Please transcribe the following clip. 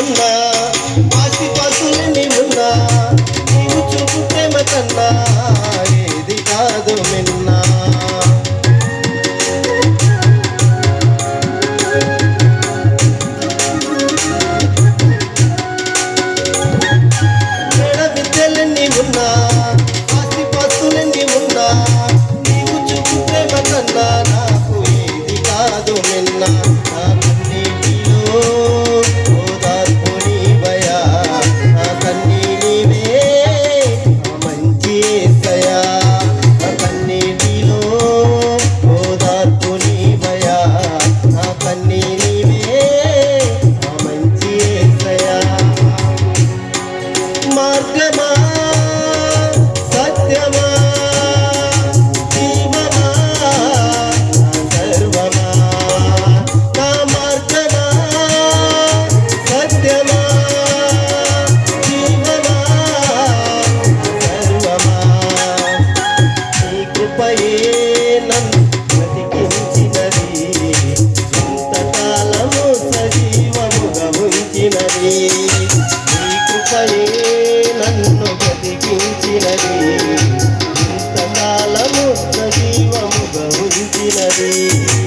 ఉన్నా ఆస్తి పాసులన్నీ ఉన్నా నీవు చూపు ప్రేమ కన్నా. do many Daddy.